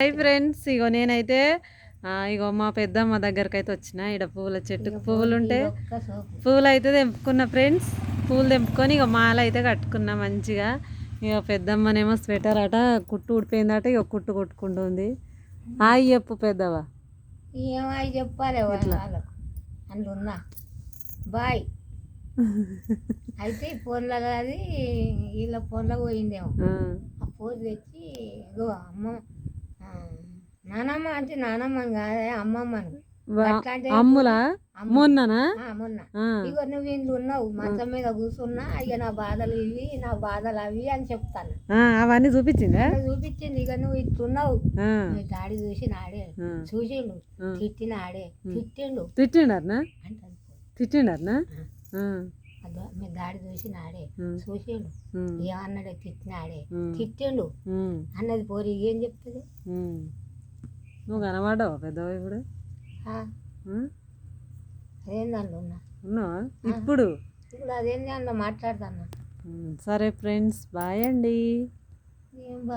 Hi friends ఇగో నేనైతే ఆ, ఇగో మా పెద్దమ్మ దగ్గరికి అయితే వచ్చిన. ఇక్కడ పువ్వుల చెట్టుకు పువ్వులు ఉంటే పువ్వులు అయితే తెంపుకున్న ఫ్రెండ్స్. పువ్వులు తెంపుకొని ఇక మాల అయితే కట్టుకున్నా మంచిగా. ఇక పెద్దమ్మనేమో స్వెటర్ అట కుట్టు ఊడిపోయిందట ఇక కుట్టు కొట్టుకుంటుంది. హాయ్ చెప్పు పెద్దవా. చెప్పాలి వాళ్ళకు. అందులో ఉన్నా. బాయ్. అయితే ఫోన్లో కాదు వీళ్ళ ఫోన్లో పోయిందేమో. ఆ, ఆ ఫోన్ తెచ్చి ఇగో అమ్మ ఆ, నానమ్మ అంటే నానమ్మ కాదే అమ్మమ్మను. అట్లాంటి అమ్ములా? అమ్మ. మొన్ననా? మొన్న. ఇగో నువ్వు ఇంట్లో ఉన్నావు మంచం మీద కూర్చున్నా ఇక నా బాధలు ఇవి నా బాధలు అవి అని చెప్తాను. అవన్నీ చూపించిందా? చూపించింది ఇక నువ్వు ఇట్లున్నావు. ఆ, మీ డాడీ చూసి నాడే. చూసిండు. తిట్టిన ఆడే తిట్టిండు. ఆ, అదో మీ డాడీ చూసి నాడే చూసిండు. ఏమన్నాడే తిట్టినాడే. తిట్టిండు. అన్నది పోరి ఏం చెప్తుంది. నువ్వు కనబడ్డావా పెద్దవా ఇప్పుడు? ఆ, ఆ? అదేం దాంట్లో ఉన్నా? ఉన్నావా? ఇప్పుడు? ఇప్పుడు అదేం దాంట్లో మాట్లాడతాను. సరే ఫ్రెండ్స్ బాయ్ అండి. ఏం